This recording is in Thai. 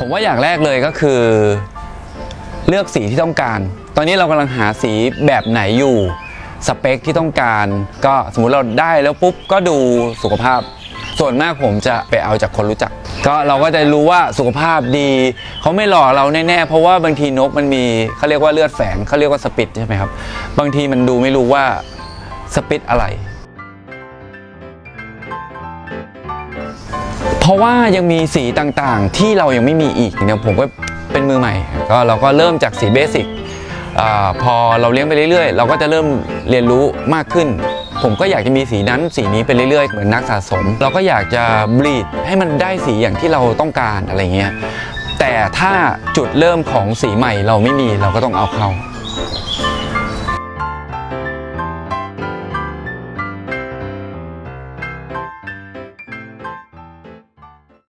ผมว่าอย่างแรกเลยก็คือ เลือกสีที่ต้องการ ตอนนี้เรากำลังหาสีแบบไหนอยู่สเปคที่ต้องการ ก็สมมุติเราได้แล้วปุ๊บก็ดูสุขภาพ ส่วนมากผมจะไปเอาจากคนรู้จัก ก็เราก็จะรู้ว่าสุขภาพดี เขาไม่หลอกเราแน่ๆ เพราะว่าบางทีนกมันมีเขาเรียกว่าเลือดแฝงเขาเรียกว่าสปิดใช่ไหมครับ บางทีมันดูไม่รู้ว่าสปิดอะไร ราะว่ายังมีสีต่างๆ ที่เรายังไม่มีอีกเนี่ยผมก็เป็นมือใหม่ก็เราก็เริ่มจากสีเบสิกพอเราเลี้ยงไปเรื่อยๆ เราก็จะเริ่มเรียนรู้มากขึ้น ผมก็อยากจะมีสีนั้นสีนี้ไปเรื่อยๆ เหมือนนักสะสม เราก็อยากจะบลีดให้มันได้สีอย่างที่เราต้องการอะไรเงี้ยแต่ถ้าจุดเริ่มของสีใหม่เราไม่มีเราก็ต้องเอาเข้า